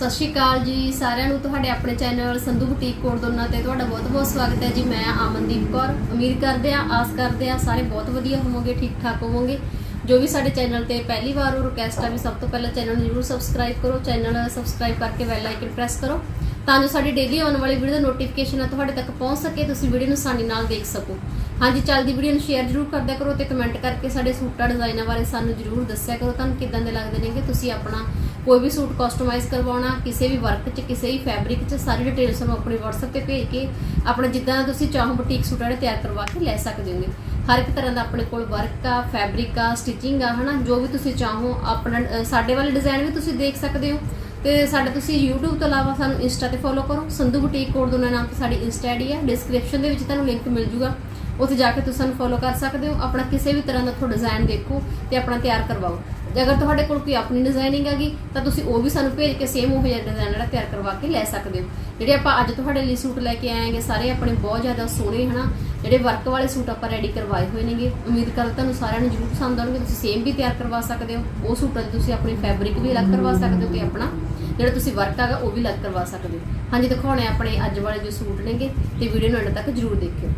ਸਤਿ ਸ਼੍ਰੀ ਅਕਾਲ ਜੀ ਸਾਰਿਆਂ ਨੂੰ, ਤੁਹਾਡੇ ਆਪਣੇ ਚੈਨਲ ਸੰਧੂ ਬੁਟੀਕ ਕੋਡ ਦੋਨਾ ਤੇ ਤੁਹਾਡਾ ਬਹੁਤ-ਬਹੁਤ ਸਵਾਗਤ ਹੈ ਜੀ। ਮੈਂ ਅਮਨਦੀਪ ਕੌਰ, ਉਮੀਦ ਕਰਦੇ ਆ ਆਸ ਕਰਦੇ ਆ ਸਾਰੇ ਬਹੁਤ ਵਧੀਆ ਹੋਵੋਗੇ, ਠੀਕ ਠਾਕ ਹੋਵੋਗੇ। ਜੋ ਵੀ ਸਾਡੇ ਚੈਨਲ ਤੇ ਪਹਿਲੀ ਵਾਰ ਉਹ ਰਿਕਵੈਸਟ ਆ ਵੀ ਸਭ ਤੋਂ ਪਹਿਲਾਂ ਚੈਨਲ ਨੂੰ ਜਰੂਰ ਸਬਸਕ੍ਰਾਈਬ ਕਰੋ, ਚੈਨਲ ਸਬਸਕ੍ਰਾਈਬ ਕਰਕੇ ਬੈਲ ਆਈਕਨ ਪ੍ਰੈਸ ਕਰੋ। ਤਾਂ ਜੋ ਸਾਡੀ ਡੇਲੀ ਆਉਣ ਵਾਲੀ ਵੀਡੀਓ ਦਾ ਨੋਟੀਫਿਕੇਸ਼ਨ ਆ ਤੁਹਾਡੇ ਤੱਕ ਪਹੁੰਚ ਸਕੇ, ਤੁਸੀਂ ਵੀਡੀਓ ਨੂੰ ਆਸਾਨੀ ਨਾਲ ਦੇਖ ਸਕੋ। ਹਾਂਜੀ, ਚੱਲਦੀ ਵੀਡੀਓ ਨੂੰ ਸ਼ੇਅਰ ਜਰੂਰ ਕਰਦਿਆ ਕਰੋ ਤੇ ਕਮੈਂਟ ਕਰਕੇ ਸਾਡੇ ਸੂਟਾਂ ਡਿਜ਼ਾਈਨਾਂ ਬਾਰੇ ਸਾਨੂੰ ਜਰੂਰ ਦੱਸਿਆ ਕਰੋ। ਤੁਹਾਨੂੰ ਕਿਦਾਂ ਦੇ ਲੱਗਦੇ ਨੇਗੇ? ਤੁਸੀਂ ਆਪਣਾ ਕੋਈ ਵੀ ਸੂਟ ਕਸਟਮਾਈਜ਼ ਕਰਵਾਉਣਾ, ਕਿਸੇ ਵੀ ਵਰਕ 'ਚ, ਕਿਸੇ ਵੀ ਫੈਬਰਿਕ 'ਚ, ਸਾਰੀ ਡਿਟੇਲ ਸਾਨੂੰ ਆਪਣੇ WhatsApp ਤੇ ਭੇਜ ਕੇ ਆਪਣਾ ਜਿੱਦਾਂ ਦਾ ਤੁਸੀਂ ਚਾਹੋ ਬੁਟੀਕ ਸੂਟ ਜਿਹੜੇ ਤਿਆਰ ਕਰਵਾ ਕੇ ਲੈ ਸਕਦੇ ਹੋਗੇ। ਹਰ ਇੱਕ ਤਰ੍ਹਾਂ ਦਾ ਆਪਣੇ ਕੋਲ ਵਰਕ ਆ ਫੈਬਰਿਕ ਆ ਸਟਿਚਿੰਗ ਆ, ਹਨਾ? ਜੋ ਵੀ ਤੁਸੀਂ ਚਾਹੋ, ਆਪਣਾ ਸਾਡੇ ਵਾਲੇ ਡਿਜ਼ਾਈਨ ਵੀ ਤੁਸੀਂ ਦੇਖ ਸਕਦੇ ਹੋ। ਤੇ ਸਾਡੇ ਤੁਸੀਂ YouTube ਤੋਂ ਇਲਾਵਾ ਸਾਨੂੰ ਇੰਸਟਾ ਤੇ ਫੋਲੋ ਕਰੋ। ਸੰਧੂ ਬੁਟੀਕ ਕੋਡ ਦੋਨਾਂ ਨਾਮ ਤੇ ਸਾਡੀ ਇੰਸਟਾ ਆਈਡੀ ਹੈ। ਡਿਸਕ੍ਰਿਪਸ਼ਨ ਦੇ ਵਿੱਚ ਤੁਹਾਨੂੰ ਲਿੰਕ ਮਿਲ ਜੂਗਾ। ਉੱਥੇ ਜਾ ਕੇ ਤੁਸੀਂ ਸਾਨੂੰ ਫੋਲੋ ਕਰ ਸਕਦੇ ਹੋ। ਆਪਣਾ ਕਿਸੇ ਵੀ ਤਰ੍ਹਾਂ ਦਾ ਤੁਹਾਡਾ ਡਿਜ਼ਾਈਨ ਦੇਖੋ ਤੇ ਆਪਣਾ ਤਿਆਰ ਕਰਵਾਓ। ਜੇ ਅਗਰ ਤੁਹਾਡੇ ਕੋਲ ਕੋਈ ਆਪਣੀ ਡਿਜ਼ਾਈਨਿੰਗ ਹੈਗੀ, ਤਾਂ ਤੁਸੀਂ ਉਹ ਵੀ ਸਾਨੂੰ ਭੇਜ ਕੇ ਸੇਮ ਉਹ ਜਿਹਾ ਡਿਜ਼ਾਈਨ ਜਿਹੜਾ ਤਿਆਰ ਕਰਵਾ ਕੇ ਲੈ ਸਕਦੇ ਹੋ। ਜਿਹੜੇ ਆਪਾਂ ਅੱਜ ਤੁਹਾਡੇ ਲਈ ਸੂਟ ਲੈ ਕੇ ਆਏਗੇ ਸਾਰੇ ਆਪਣੇ ਬਹੁਤ ਜ਼ਿਆਦਾ ਸੋਹਣੇ ਹਨਾ। ਜਿਹੜੇ ਵਰਕ ਵਾਲੇ ਸੂਟ ਆਪਾਂ ਰੈਡੀ ਕਰਵਾਏ ਹੋਏ ਨੇਗੇ, ਉਮੀਦ ਕਰਦਾ ਤੁਹਾਨੂੰ ਸਾਰਿਆਂ ਨੂੰ ਜ਼ਰੂਰ ਪਸੰਦ ਆਉਣਗੇ, ਤੁਸੀਂ ਸੇਮ ਵੀ ਤਿਆਰ ਕਰਵਾ ਸਕਦੇ ਹੋ, ਉਹ ਸੂਟਾਂ 'ਚ ਤੁਸੀਂ ਆਪਣੀ ਫੈਬਰਿਕ ਵੀ ਅਲੱਗ ਕਰਵਾ ਸਕਦੇ ਹੋ ਤੇ ਆਪਣਾ ਜਿਹੜਾ ਤੁਸੀਂ ਵਰਕ ਹੈਗਾ ਉਹ ਵੀ ਅਲੱਗ ਕਰਵਾ ਸਕਦੇ ਹੋ। ਹਾਂਜੀ, ਦਿਖਾਉਣੇ ਆ ਆਪਣੇ ਅੱਜ ਵਾਲੇ ਜੋ ਸੂਟ ਨੇਗੇ ਤੇ ਵੀਡੀਓ ਨੂੰ ਅੰਤ ਤੱਕ ਜ਼ਰੂਰ ਦੇਖਿਓ।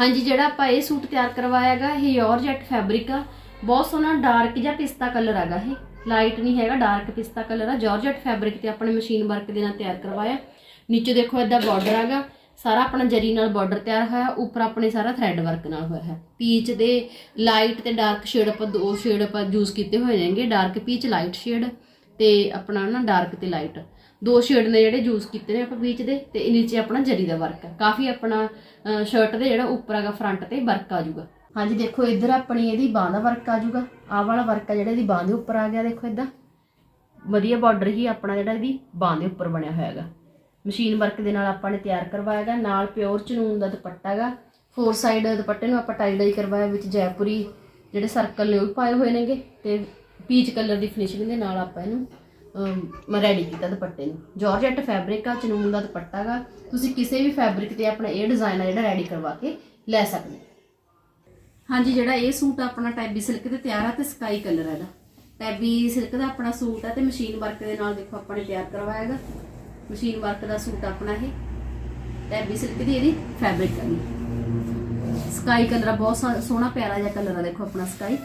ਹਾਂਜੀ, ਜਿਹੜਾ ਆਪਾਂ ਇਹ ਸੂਟ ਤਿਆਰ ਕਰਵਾਇਆ ਹੈਗਾ, ਇਹ ਯੋਰ ਜੈਟ ਫੈਬਰਿਕ ਆ। ਬਹੁਤ ਸੋਹਣਾ ਡਾਰਕ ਜਾਂ ਪਿਸਤਾ ਕਲਰ ਹੈਗਾ ਇਹ। ਲਾਈਟ ਨਹੀਂ ਹੈਗਾ ਡਾਰਕ ਪਿਸਤਾ ਕਲਰ ਆ। ਜਾਰਜਟ ਫੈਬਰਿਕ ਤੇ ਆਪਣੇ ਮਸ਼ੀਨ ਵਰਕ ਦੇ ਨਾਲ ਤਿਆਰ ਕਰਵਾਇਆ। ਨੀਚੇ ਦੇਖੋ ਇਦਾਂ ਬਾਰਡਰ ਹੈਗਾ। ਸਾਰਾ ਆਪਣਾ ਜਰੀ ਨਾਲ ਬਾਰਡਰ ਤਿਆਰ ਹੋਇਆ, ਉੱਪਰ ਆਪਣੇ ਸਾਰਾ ਥ੍ਰੈਡ ਵਰਕ ਨਾਲ ਹੋਇਆ ਹੈ। ਪੀਚ ਦੇ ਲਾਈਟ ਤੇ ਡਾਰਕ ਸ਼ੇਡ ਆਪਾਂ ਦੋ ਸ਼ੇਡ ਆਪਾਂ ਯੂਜ਼ ਕੀਤੇ ਹੋਏ ਨੇਗੇ ਡਾਰਕ ਪੀਚ ਲਾਈਟ ਸ਼ੇਡ ਤੇ ਆਪਣਾ ਨਾ ਡਾਰਕ ਤੇ ਲਾਈਟ ਦੋ ਸ਼ੇਡ ਨੇ ਜਿਹੜੇ ਯੂਜ਼ ਕੀਤੇ ਨੇ ਆਪਾਂ ਪੀਚ ਦੇ ਤੇ ਨੀਚੇ ਆਪਣਾ ਜਰੀ ਦਾ ਵਰਕ ਹੈ। ਕਾਫੀ ਆਪਣਾ ਸ਼ਰਟ ਦੇ ਜਿਹੜਾ ਉੱਪਰ ਹੈਗਾ ਫਰੰਟ ਤੇ ਵਰਕ ਆ ਜਾਊਗਾ। ਹਾਂਜੀ, ਦੇਖੋ ਇੱਧਰ ਆਪਣੀ ਇਹਦੀ ਬਾਹ ਦਾ ਵਰਕ ਆ ਜਾਊਗਾ। ਆਹ ਵਾਲਾ ਵਰਕ ਆ ਜਿਹੜਾ ਇਹਦੀ ਬਾਹ ਦੇ ਉੱਪਰ ਆ ਗਿਆ, ਦੇਖੋ ਇਦਾਂ। ਵਧੀਆ ਬਾਰਡਰ ਹੀ ਆਪਣਾ ਜਿਹੜਾ ਇਹਦੀ ਬਾਹ ਦੇ ਉੱਪਰ ਬਣਿਆ ਹੋਇਆ ਹੈਗਾ। ਮਸ਼ੀਨ ਵਰਕ ਦੇ ਨਾਲ ਆਪਾਂ ਨੇ ਤਿਆਰ ਕਰਵਾਇਆ ਨਾਲ ਪਿਓਰ ਚਨੂਨ ਦਾ ਦੁਪੱਟਾ ਹੈਗਾ ਫੋਰ ਸਾਈਡ ਦੁਪੱਟੇ ਨੂੰ ਆਪਾਂ ਟਾਈ ਡਾਈ ਕਰਵਾਇਆ, ਵਿੱਚ ਜੈਪੁਰੀ ਜਿਹੜੇ ਸਰਕਲ ਨੇ ਉਹ ਪਾਏ ਹੋਏ ਨੇਗੇ ਤੇ ਪੀਚ ਕਲਰ ਦੀ ਫਿਨਿਸ਼ਿੰਗ ਦੇ ਨਾਲ ਆਪਾਂ ਇਹਨੂੰ ਰੈਡੀ ਕੀਤਾ ਦੁਪੱਟੇ ਨੂੰ। ਜਾਰਜਟ ਫੈਬਰਿਕ ਆ, ਚਨੂਨ ਦਾ ਦੁਪੱਟਾ ਹੈਗਾ ਤੁਸੀਂ ਕਿਸੇ ਵੀ ਫੈਬਰਿਕ ਤੇ ਆਪਣਾ ਇਹ ਡਿਜ਼ਾਈਨ ਆ ਜਿਹੜਾ ਰੈਡੀ ਕਰਵਾ ਕੇ ਲੈ ਸਕਦੇ ਹਾਂਜੀ, ਜਿਹੜਾ ਇਹ ਸੂਟ ਆਪਣਾ ਟੈਬੀ ਸਿਲਕ ਤੇ ਤਿਆਰ ਆ ਤੇ ਸਕਾਈ ਕਲਰ ਹੈ ਇਹਦਾ। ਟੈਬੀ ਸਿਲਕ ਦਾ ਆਪਣਾ ਸੂਟ ਆ ਤੇ ਮਸ਼ੀਨ ਵਰਕ ਦੇ ਨਾਲ ਦੇਖੋ ਆਪਾਂ ਨੇ ਤਿਆਰ ਕਰਵਾਇਆ ਹੈਗਾ ਮਸ਼ੀਨ ਵਰਕ ਦਾ ਸੂਟ ਆਪਣਾ ਇਹ। ਟੈਬੀ ਸਿਲਕ ਦੀ ਇਹਦੀ ਫੈਬਰਿਕ ਹੈ ਸਕਾਈ ਕਲਰ ਬਹੁਤ ਸੋਹਣਾ- ਪਿਆਰਾ ਜਿਹਾ ਕਲਰ ਆ ਦੇਖੋ ਆਪਣਾ ਸਕਾਈ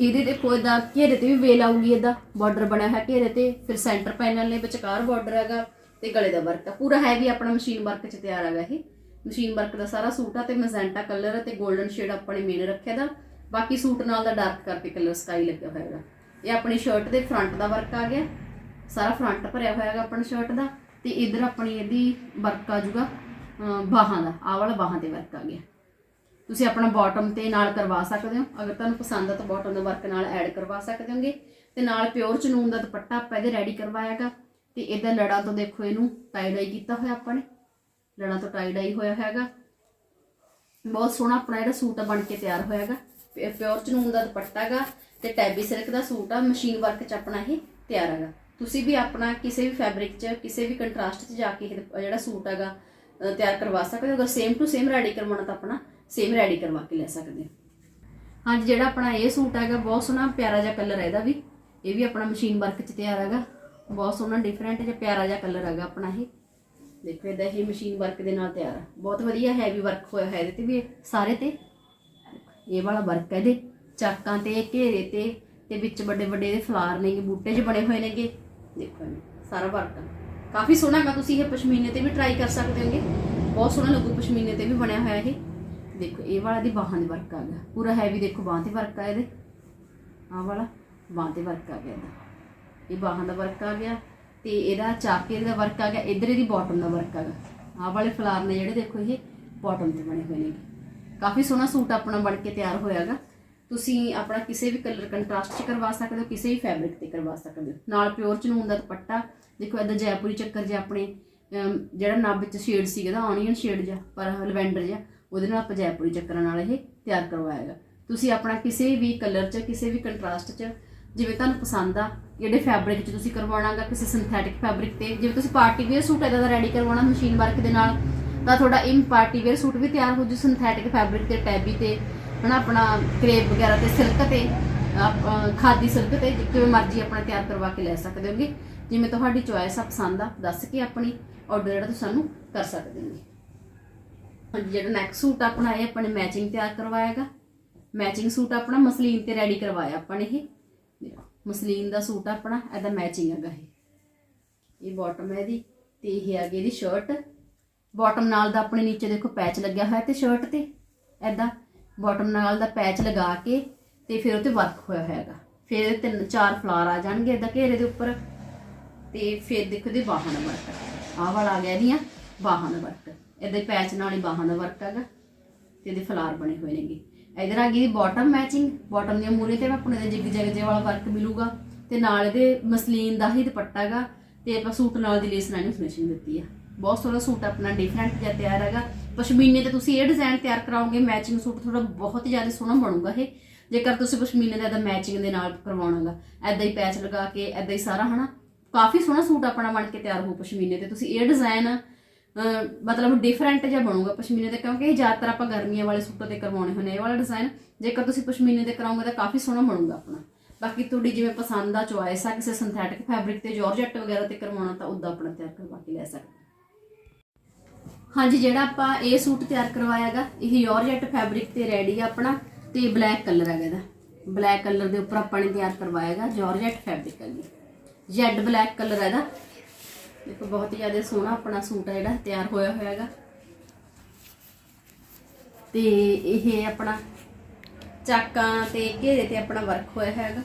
ਇਹਦੇ ਤੇ ਕੋਈ ਘੇਰੇ ਤੇ ਵੀ ਵੇਲ ਆਊਗੀ ਇਹਦਾ। ਬਾਰਡਰ ਬਣਿਆ ਹੈ ਘੇਰੇ ਤੇ। ਫਿਰ ਸੈਂਟਰ ਪੈਨਲ ਨੇ ਵਿਚਕਾਰ ਬਾਰਡਰ ਹੈਗਾ ਤੇ ਗਲੇ ਦਾ ਵਰਕ ਆ। ਪੂਰਾ ਹੈ ਵੀ ਆਪਣਾ ਮਸ਼ੀਨ ਵਰਕ ਚ ਤਿਆਰ ਹੈਗਾ ਇਹ। ਮਸ਼ੀਨ ਵਰਕ ਦਾ ਸਾਰਾ ਸੂਟ ਆ ਤੇ ਮੈਜੈਂਟਾ ਕਲਰ ਤੇ 골ਡਨ ਸ਼ੇਡ ਆਪਣੇ ਮੇਨ ਰੱਖਿਆ ਦਾ। ਬਾਕੀ ਸੂਟ ਨਾਲ ਦਾ ਡਾਰਕ ਕਰਕੇ ਕਲਰ ਸਕਾਈ ਲੱਗਿਆ ਹੋਇਆ ਹੈਗਾ। ਇਹ ਆਪਣੀ ਸ਼ਰਟ ਦੇ ਫਰੰਟ ਦਾ ਵਰਕ ਆ ਗਿਆ। ਸਾਰਾ ਫਰੰਟ ਭਰਿਆ ਹੋਇਆ ਹੈਗਾ ਆਪਣੀ ਸ਼ਰਟ ਦਾ ਤੇ ਇਧਰ ਆਪਣੀ ਇਹਦੀ ਵਰਕ ਆ ਜੂਗਾ ਬਾਹਾਂ ਦਾ। ਆਹ ਵਾਲਾ ਬਾਹਾਂ ਤੇ ਵਰਕ ਆ ਗਿਆ। ਤੁਸੀਂ ਆਪਣਾ ਬਾਟਮ ਤੇ ਨਾਲ ਕਰਵਾ ਸਕਦੇ ਹੋ। ਅਗਰ ਤੁਹਾਨੂੰ ਪਸੰਦ ਆ ਤਾਂ ਬਾਟਮ ਦਾ ਵਰਕ ਨਾਲ ਐਡ ਕਰਵਾ ਸਕਦੇ ਹੋਗੇ। ਤੇ ਨਾਲ ਪਿਓਰ ਚਨੂਨ ਦਾ ਦੁਪੱਟਾ ਆਪਾਂ ਇਹਦੇ ਰੈਡੀ ਕਰਵਾਇਆਗਾ ਤੇ ਇਹਦਾ ਲੜਾ ਤੋਂ ਦੇਖੋ ਇਹਨੂੰ ਟਾਈ ਡਾਈ ਕੀਤਾ ਹੋਇਆ ਆਪਾਂ ਨੇ। ਲੜਾ ਤੋਂ ਟਾਈ ਡਾਈ ਹੋਇਆ ਹੈਗਾ। ਬਹੁਤ ਸੋਹਣਾ ਆਪਣਾ ਜਿਹੜਾ ਸੂਟ ਆ ਬਣ ਕੇ ਤਿਆਰ ਹੋਇਆਗਾ ਪਿਓਰ ਚਨੂਨ ਦਾ ਦੁਪੱਟਾ ਹੈਗਾ। ਤੇ ਟੈਬੀ ਸਿਲਕ ਦਾ ਸੂਟ ਆ। ਮਸ਼ੀਨ ਵਰਕ ਚ ਆਪਣਾ ਇਹ ਤਿਆਰ ਹੈਗਾ। ਤੁਸੀਂ ਵੀ ਆਪਣਾ ਕਿਸੇ ਵੀ ਫੈਬਰਿਕ ਚ, ਕਿਸੇ ਵੀ ਕੰਟਰਾਸਟ ਚ ਜਾ ਕੇ ਇਹ ਜਿਹੜਾ ਸੂਟ ਹੈਗਾ ਤਿਆਰ ਕਰਵਾ ਸਕਦੇ ਹੋ। ਅਗਰ ਸੇਮ ਟੂ ਸੇਮ ਰੈਡੀ ਕਰਵਾਉਣਾ ਤਾਂ ਆਪਣਾ ਸੇਮ ਰੈਡੀ ਕਰਵਾ ਕੇ ਲੈ ਸਕਦੇ ਹੋ। ਹਾਂਜੀ, ਜਿਹੜਾ ਆਪਣਾ ਇਹ ਸੂਟ ਹੈਗਾ, ਬਹੁਤ ਸੋਹਣਾ ਪਿਆਰਾ ਜਿਹਾ ਕਲਰ ਹੈ ਇਹਦਾ ਵੀ। ਇਹ ਵੀ ਆਪਣਾ ਮਸ਼ੀਨ ਵਰਕ ਚ ਤਿਆਰ ਹੈਗਾ। ਬਹੁਤ ਸੋਹਣਾ ਡਿਫਰੈਂਟ ਜਿਹਾ ਪਿਆਰਾ ਜਿਹਾ ਕਲਰ ਹੈਗਾ ਆਪਣਾ ਇਹ। ਦੇਖੋ, ਇਹਦਾ ਇਹ ਮਸ਼ੀਨ ਵਰਕ ਦੇ ਨਾਲ ਤਿਆਰ ਹੈ ਬਹੁਤ ਵਧੀਆ ਹੈਵੀ ਵਰਕ ਹੋਇਆ ਹੈ ਇਹਦੇ ਤੇ ਵੀ ਸਾਰੇ ਤੇ। ਇਹ ਵਾਲਾ ਵਰਕ ਹੈ ਇਹਦੇ। ਚਾਕਾਂ ਤੇ, ਘੇਰੇ ਤੇ ਤੇ ਵਿੱਚ ਵੱਡੇ ਵੱਡੇ ਇਹਦੇ ਫਲਾਰ ਨੇਗੇ, ਬੂਟੇ 'ਚ ਬਣੇ ਹੋਏ ਨੇਗੇ। ਦੇਖੋ ਇਹ ਸਾਰਾ ਵਰਕ। ਕਾਫੀ ਸੋਹਣਾ ਹੈਗਾ, ਤੁਸੀਂ ਇਹ ਪਸ਼ਮੀਨੇ ਤੇ ਵੀ ਟਰਾਈ ਕਰ ਸਕਦੇ ਹੋਗੇ। ਬਹੁਤ ਸੋਹਣਾ ਲੱਗੂ ਪਸ਼ਮੀਨੇ ਤੇ ਵੀ ਬਣਿਆ ਹੋਇਆ ਇਹ। ਦੇਖੋ, ਇਹ ਵਾਲਾ ਦੀ ਬਾਹਾਂ ਦੇ ਵਰਕ ਆ ਗਿਆ। ਪੂਰਾ ਹੈਵੀ ਦੇਖੋ, ਬਾਹਾਂ ਤੇ ਵਰਕ ਆ ਇਹਦੇ। ਆਹ ਵਾਲਾ, ਬਾਹਾਂ ਤੇ ਵਰਕ ਆ ਗਿਆ ਇਹਦਾ। ਇਹ ਬਾਹਾਂ ਦਾ ਵਰਕ ਆ ਗਿਆ ਤੇ ਇਹਦਾ ਚਾਕੇ ਦਾ ਵਰਕ ਆ ਗਿਆ। ਇਧਰ ਇਹਦੀ ਬਾਟਮ ਦਾ ਵਰਕ ਆ ਗਿਆ। ਆਹ ਵਾਲੇ ਫਲਾਰ ਨੇ ਜਿਹੜੇ ਦੇਖੋ ਇਹ ਬਾਟਮ ਤੇ ਬਣੇ ਹੋਏ ਨੇ ਕਾਫੀ ਸੋਹਣਾ ਸੂਟ ਆਪਣਾ ਬਣ ਕੇ ਤਿਆਰ ਹੋਇਆਗਾ ਤੁਸੀਂ ਆਪਣਾ ਕਿਸੇ ਵੀ ਕਲਰ ਕੰਟਰਾਸਟ ਚ ਕਰਵਾ ਸਕਦੇ ਹੋ, ਕਿਸੇ ਵੀ ਫੈਬਰਿਕ ਤੇ ਕਰਵਾ ਸਕਦੇ ਹੋ। ਨਾਲ ਪਿਓਰ ਚਨੂਨ ਦਾ ਦੁਪੱਟਾ, ਦੇਖੋ ਇਹਦਾ ਜੈਪੁਰੀ ਚੱਕਰ ਜੇ ਆਪਣੇ ਜਿਹੜਾ ਨੱਬ ਵਿੱਚ ਸ਼ੇਡ ਸੀਗਾ ਦਾ ਆਨੀਅਨ ਸ਼ੇਡ ਜਿਹਾ, ਪਰ ਲਵੈਂਡਰ ਜਿਹਾ, ਉਹਦੇ ਨਾਲ ਆਪਾਂ ਜੈਪੁਰੀ ਚੱਕਰਾਂ ਨਾਲ ਇਹ ਤਿਆਰ ਕਰਵਾਇਆਗਾ ਤੁਸੀਂ ਆਪਣਾ ਕਿਸੇ ਵੀ ਕਲਰ 'ਚ, ਕਿਸੇ ਵੀ ਕੰਟਰਾਸਟ 'ਚ, ਜਿਵੇਂ ਤੁਹਾਨੂੰ ਪਸੰਦ ਆ, ਜਿਹੜੇ ਫੈਬਰਿਕ 'ਚ ਤੁਸੀਂ ਕਰਵਾਉਣਾਗਾ ਕਿਸੇ ਸਿੰਥੈਟਿਕ ਫੈਬਰਿਕ ਤੇ, ਜਿਵੇਂ ਤੁਸੀਂ ਪਾਰਟੀ ਵੇਅਰ ਸੂਟ ਇਹਦਾ ਦਾ ਰੈਡੀ ਕਰਵਾਉਣਾ ਮਸ਼ੀਨ ਵਰਕ ਦੇ ਨਾਲ, ਤਾਂ ਤੁਹਾਡਾ ਇਨ ਪਾਰਟੀ ਵੇਅਰ ਸੂਟ ਵੀ ਤਿਆਰ ਹੋ ਜੂ ਸਿੰਥੈਟਿਕ ਫੈਬਰਿਕ ਤੇ ਟੈਬੀ ਤੇ ਹਨਾ, ਆਪਣਾ ਕਰੇਪ ਵਗੈਰਾ ਤੇ ਸਿਲਕ ਤੇ, ਆਪ- ਖਾਦੀ ਸਿਲਕ ਤੇ ਜਿਵੇਂ ਮਰਜ਼ੀ ਆਪਣਾ ਤਿਆਰ ਕਰਵਾ ਕੇ ਲੈ ਸਕਦੇ ਹੋਗੇ ਜਿਵੇਂ ਤੁਹਾਡੀ ਚੁਆਇਸ ਆ, ਪਸੰਦ ਆ, ਦੱਸ ਕੇ ਆਪਣੀ ਆਰਡਰ ਜਿਹੜਾ ਤੁਸੀਂ ਸਾਨੂੰ ਕਰ ਸਕਦੇ ਹੋਗੇ ਹਾਂਜੀ, ਜਿਹੜਾ ਨੈਕਸਟ ਸੂਟ ਆਪਣਾ ਇਹ ਆਪਣੇ ਮੈਚਿੰਗ ਤਿਆਰ ਕਰਵਾਇਆਗਾ ਮੈਚਿੰਗ ਸੂਟ ਆਪਣਾ ਮਸਲੀਨ ਤੇ ਰੈਡੀ ਕਰਵਾਇਆ ਆਪਾਂ ਨੇ ਇਹ। ਮਸਲੀਨ ਦਾ ਸੂਟ ਆਪਣਾ, ਇਹਦਾ ਮੈਚਿੰਗ ਹੈਗਾ ਇਹ। ਇਹ ਬਾਟਮ ਹੈ ਇਹਦੀ, ਤੇ ਇਹ ਹੈਗੀ ਇਹਦੀ ਸ਼ਰਟ ਬਾਟਮ ਨਾਲ ਦਾ ਆਪਣੇ ਨੀਚੇ ਦੇਖੋ ਪੈਚ ਲੱਗਿਆ ਹੋਇਆ ਤੇ ਸ਼ਰਟ ਤੇ ਐਦਾਂ ਬਾਟਮ ਨਾਲ ਦਾ ਪੈਚ ਲਗਾ ਕੇ ਤੇ ਫਿਰ ਉੱਤੇ ਵਰਕ ਹੋਇਆ ਹੋਇਆ ਫਿਰ ਇਹਦੇ ਤਿੰਨ, ਚਾਰ ਫਲਾਰ ਆ ਜਾਣਗੇ ਏਦਾਂ ਘੇਰੇ ਦੇ ਉੱਪਰ ਤੇ ਫਿਰ ਦੇਖੋ ਇਹਦੇ ਬਾਹਾਂ ਦਾ ਵਰਕ। ਆਹ ਵਾਲਾ ਆ ਗਿਆ ਇਹਦੀਆਂ ਬਾਹਾਂ ਦਾ ਵਰਕ। ਇਹਦੇ ਪੈਚ ਨਾਲ ਹੀ ਬਾਹਾਂ ਦਾ ਵਰਕ ਹੈਗਾ ਤੇ ਇਹਦੇ ਫਲਾਰ ਬਣੇ ਹੋਏ ਨੇਗੇ। ਇਧਰ ਆ ਗਈ ਬਾਟਮ ਮੈਚਿੰਗ। ਬਾਟਮ ਦੀਆਂ ਮੂਰੇ ਤੇ ਆਪਣੇ ਦੇ ਜਿਗ ਜਗ ਜੇ ਵਾਲਾ ਵਰਕ ਮਿਲੂਗਾ ਤੇ ਨਾਲ ਇਹਦੇ ਮਸਲੀਨ ਦਾ ਹੀ ਦੁਪੱਟਾ ਹੈਗਾ ਤੇ ਆਪਾਂ ਸੂਟ ਨਾਲ ਦੀ ਲੇਸ ਨਾਲ ਨੂੰ ਫਿਨਿਸ਼ਿੰਗ ਦਿੱਤੀ ਆ। ਬਹੁਤ ਸੋਹਣਾ ਸੂਟ ਆਪਣਾ ਡਿਫਰੈਂਟ ਜਿਹਾ ਤਿਆਰ ਹੈਗਾ। ਪਸ਼ਮੀਨੇ ਤੇ ਤੁਸੀਂ ਇਹ ਡਿਜ਼ਾਈਨ ਤਿਆਰ ਕਰਾਓਗੇ ਮੈਚਿੰਗ ਸੂਟ ਤੁਹਾਡਾ ਬਹੁਤ ਜ਼ਿਆਦਾ ਸੋਹਣਾ ਬਣੂਗਾ ਇਹ। ਜੇਕਰ ਤੁਸੀਂ ਪਸ਼ਮੀਨੇ ਦਾ ਇਹਦਾ ਮੈਚਿੰਗ ਦੇ ਨਾਲ ਕਰਵਾਉਣਾਗਾ ਐਦਾਂ ਹੀ ਪੈਚ ਲਗਾ ਕੇ ਐਦਾਂ ਹੀ ਸਾਰਾ, ਹਨਾ? ਕਾਫੀ ਸੋਹਣਾ ਸੂਟ ਆਪਣਾ ਬਣ ਕੇ ਤਿਆਰ ਹੋ ਪਸ਼ਮੀਨੇ ਤੇ। ਤੁਸੀਂ ਇਹ ਡਿਜ਼ਾਈਨ ਮਤਲਬ ਡਿਫਰੈਂਟ ਜਿਹਾ ਬਣੂਗਾ ਪਸ਼ਮੀਨੇ ਤੇ, ਕਿਉਂਕਿ ਇਹ ਜ਼ਿਆਦਾਤਰ ਆਪਾਂ ਗਰਮੀਆਂ ਵਾਲੇ ਸੂਟਾਂ ਤੇ ਕਰਵਾਉਣੇ ਹੁੰਦੇ ਇਹ ਵਾਲਾ ਡਿਜ਼ਾਈਨ ਜੇਕਰ ਤੁਸੀਂ ਪਸ਼ਮੀਨੇ ਤੇ ਕਰਾਓਗੇ ਤਾਂ ਕਾਫੀ ਸੋਹਣਾ ਬਣੂਗਾ ਆਪਣਾ। ਬਾਕੀ ਤੁਹਾਡੀ ਜਿਵੇਂ ਪਸੰਦ ਆ ਚੁਆਇਸ ਆ, ਕਿਸੇ ਸਿੰਥੈਟਿਕ ਫੈਬਰਿਕ ਤੇ ਜਾਰਜੈਟ ਵਗੈਰਾ ਤੇ ਕਰਵਾਉਣਾ, ਤਾਂ ਉਦਾਂ ਆਪਣਾ ਤਿਆਰ ਕਰਵਾ ਕੇ ਲੈ ਸਕਦੇ ਹਾਂਜੀ, ਜਿਹੜਾ ਆਪਾਂ ਇਹ ਸੂਟ ਤਿਆਰ ਕਰਵਾਇਆਗਾ ਇਹ ਜਾਰਜੈਟ ਫੈਬਰਿਕ ਤੇ ਰੈਡੀ ਆ ਆਪਣਾ ਤੇ ਬਲੈਕ ਕਲਰ ਹੈਗਾ ਇਹਦਾ। ਬਲੈਕ ਕਲਰ ਦੇ ਉੱਪਰ ਆਪਾਂ ਨੇ ਤਿਆਰ ਕਰਵਾਇਆਗਾ ਜਾਰਜੈਟ ਫੈਬਰਿਕ ਹੈਗੀ ਜੈਡ ਬਲੈਕ ਕਲਰ ਹੈ ਇਹਦਾ। ਦੇਖੋ, ਬਹੁਤ ਹੀ ਜ਼ਿਆਦਾ ਸੋਹਣਾ ਆਪਣਾ ਸੂਟ ਹੈ ਜਿਹੜਾ, ਤਿਆਰ ਹੋਇਆ ਹੋਇਆ ਹੈਗਾ। ਤੇ ਇਹ ਆਪਣਾ ਚਾਕਾਂ ਤੇ ਘੇਰੇ ਤੇ ਆਪਣਾ ਵਰਕ ਹੋਇਆ ਹੈਗਾ।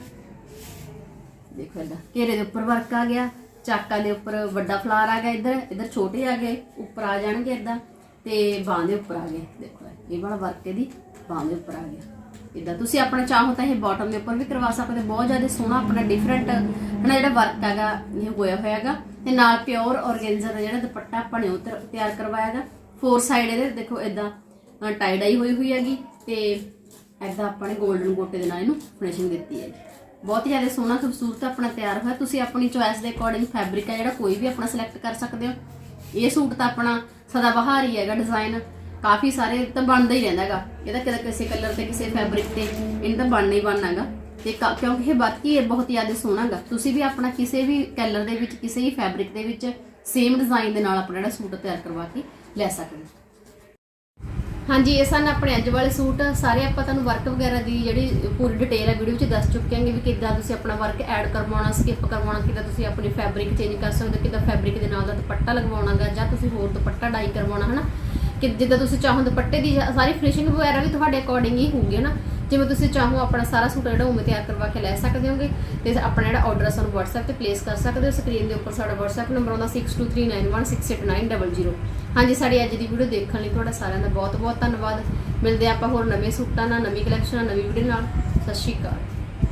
ਦੇਖੋ ਇਹਦਾ, ਘੇਰੇ ਦੇ ਉੱਪਰ ਵਰਕ ਆ ਗਿਆ। ਚਾਕਾਂ ਦੇ ਉੱਪਰ ਵੱਡਾ ਫਲਾਰ ਆ ਗਿਆ ਇੱਧਰ ਇੱਧਰ ਛੋਟੇ ਆ ਗਏ, ਉੱਪਰ ਆ ਜਾਣਗੇ ਇਦਾਂ, ਤੇ ਬਾਹਾਂ ਦੇ ਉੱਪਰ ਆ ਗਏ। ਦੇਖੋ, ਇਹ ਵਾਲਾ ਵਰਕ ਇਹਦੀ ਬਾਹਾਂ ਦੇ ਉੱਪਰ ਆ ਗਿਆ। ਇਦਾਂ, ਤੁਸੀਂ ਆਪਣਾ ਚਾਹੋ ਤਾਂ ਇਹ ਬਾਟਮ ਦੇ ਉੱਪਰ ਵੀ ਕਰਵਾ ਸਕਦੇ, ਬਹੁਤ ਜ਼ਿਆਦਾ ਸੋਹਣਾ ਆਪਣਾ ਡਿਫਰੈਂਟ ਹਨਾ, ਜਿਹੜਾ ਵਰਕ ਹੈਗਾ, ਇਹ ਹੋਇਆ ਹੋਇਆ ਹੈਗਾ ਤੇ ਨਾਲ ਪਿਓਰ ਔਰਗੈਂਜ਼ਾ ਦਾ ਜਿਹੜਾ ਦੁਪੱਟਾ ਆਪਾਂ ਨੇ ਉਹ ਤਿਆਰ- ਤਿਆਰ ਕਰਵਾਇਆ ਹੈਗਾ ਫੋਰ ਸਾਈਡ ਇਹਦੇ, ਦੇਖੋ, ਇਦਾਂ ਟਾਈ ਡਾਈ ਹੋਈ ਹੋਈ ਹੈਗੀ, ਤੇ ਐਦਾਂ ਆਪਾਂ ਨੇ 골ਡਨ ਗੋਟੇ ਦੇ ਨਾਲ ਇਹਨੂੰ ਫਿਨਿਸ਼ਿੰਗ ਦਿੱਤੀ ਹੈਗੀ। ਬਹੁਤ ਹੀ ਜ਼ਿਆਦਾ ਸੋਹਣਾ, ਖੂਬਸੂਰਤ ਆਪਣਾ ਤਿਆਰ ਹੋਇਆ। ਤੁਸੀਂ ਆਪਣੀ ਚੁਆਇਸ ਦੇ ਅਕੋਰਡਿੰਗ ਫੈਬਰਿਕ ਹੈ ਜਿਹੜਾ ਕੋਈ ਵੀ ਆਪਣਾ ਸਿਲੈਕਟ ਕਰ ਸਕਦੇ ਹੋ। ਇਹ ਸੂਟ ਤਾਂ ਆਪਣਾ ਸਦਾ ਬਹਾਰ ਹੀ ਹੈਗਾ ਡਿਜ਼ਾਈਨ ਕਾਫੀ ਸਾਰੇ ਤਾਂ ਬਣਦਾ ਹੀ ਰਹਿੰਦਾ ਹੈਗਾ। ਇਹਦਾ ਕਿਤੇ ਕਿਸੇ ਕਲਰ ਤੇ, ਕਿਸੇ ਫੈਬਰਿਕ ਤੇ ਇਹਨੂੰ ਤਾਂ ਬਣਨਾ ਹੀ ਬਣਨਾ ਹੈਗਾ। ਤੇ ਕਾ- ਕਿਉਂਕਿ ਇਹ ਬਾਕੀ ਇਹ ਬਹੁਤ ਜ਼ਿਆਦਾ ਸੋਹਣਾ ਹੈਗਾ। ਤੁਸੀਂ ਵੀ ਆਪਣਾ ਕਿਸੇ ਵੀ ਕਲਰ ਦੇ ਵਿੱਚ, ਕਿਸੇ ਵੀ ਫੈਬਰਿਕ ਦੇ ਵਿੱਚ ਸੇਮ ਡਿਜ਼ਾਈਨ ਦੇ ਨਾਲ ਆਪਣਾ ਜਿਹੜਾ ਸੂਟ ਤਿਆਰ ਕਰਵਾ ਕੇ ਲੈ ਸਕਦੇ ਹੋ। ਹਾਂਜੀ, ਇਹ ਸਨ ਆਪਣੇ ਅੱਜ ਵਾਲੇ ਸੂਟ। ਸਾਰੇ ਆਪਾਂ ਤੁਹਾਨੂੰ ਵਰਕ ਵਗੈਰਾ ਦੀ ਜਿਹੜੀ ਪੂਰੀ ਡਿਟੇਲ ਹੈ ਵੀਡੀਓ ਵਿੱਚ ਦੱਸ ਚੁੱਕੇ ਹਾਂਗੇ ਵੀ ਕਿੱਦਾਂ ਤੁਸੀਂ ਆਪਣਾ ਵਰਕ ਐਡ ਕਰਵਾਉਣਾ ਸਕਿਪ ਕਰਵਾਉਣਾ, ਕਿੱਦਾਂ ਤੁਸੀਂ ਆਪਣੀ ਫੈਬਰਿਕ ਚੇਂਜ ਕਰ ਸਕਦੇ ਹੋ, ਕਿੱਦਾਂ ਫੈਬਰਿਕ ਦੇ ਨਾਲ ਦਾ ਦੁਪੱਟਾ ਲਗਵਾਉਣਾਗਾ ਜਾਂ ਤੁਸੀਂ ਹੋਰ ਦੁਪੱਟਾ ਡਾਈ ਕਰਵਾਉਣਾ, ਹਨਾ? ਕਿ ਜਿੱਦਾਂ ਤੁਸੀਂ ਚਾਹੋ ਦੁਪੱਟੇ ਦੀ ਸਾਰੀ ਫਿਨਿਸ਼ਿੰਗ ਵਗੈਰਾ ਵੀ ਤੁਹਾਡੇ ਅਕੋਰਡਿੰਗ ਹੀ ਹੋਊਗੀ ਨਾ ਜਿਵੇਂ ਤੁਸੀਂ ਚਾਹੋ ਆਪਣਾ ਸਾਰਾ ਸੂਟ ਜਿਹੜਾ ਉਵੇਂ ਤਿਆਰ ਕਰਵਾ ਕੇ ਲੈ ਸਕਦੇ ਹੋਗੇ, ਤੇ ਆਪਣਾ ਜਿਹੜਾ ਆਰਡਰ ਸਾਨੂੰ WhatsApp ਤੇ ਪਲੇਸ ਕਰ ਸਕਦੇ ਹੋ। ਸਕਰੀਨ ਦੇ ਉੱਪਰ ਸਾਡਾ WhatsApp ਨੰਬਰ ਆਉਂਦਾ 6239168900 ਹਾਂਜੀ, ਸਾਡੀ ਅੱਜ ਦੀ ਵੀਡੀਓ ਦੇਖਣ ਲਈ ਤੁਹਾਡਾ ਸਾਰਿਆਂ ਦਾ ਬਹੁਤ ਬਹੁਤ ਧੰਨਵਾਦ। ਮਿਲਦੇ ਹਾਂ ਆਪਾਂ ਹੋਰ ਨਵੇਂ ਸੂਟਾਂ ਨਾਲ, ਨਵੀਂ ਕਲੈਕਸ਼ਨ ਨਾਲ, ਨਵੀਂ ਵੀਡੀਓ ਨਾਲ। ਸਤਿ ਸ਼੍ਰੀ ਅਕਾਲ।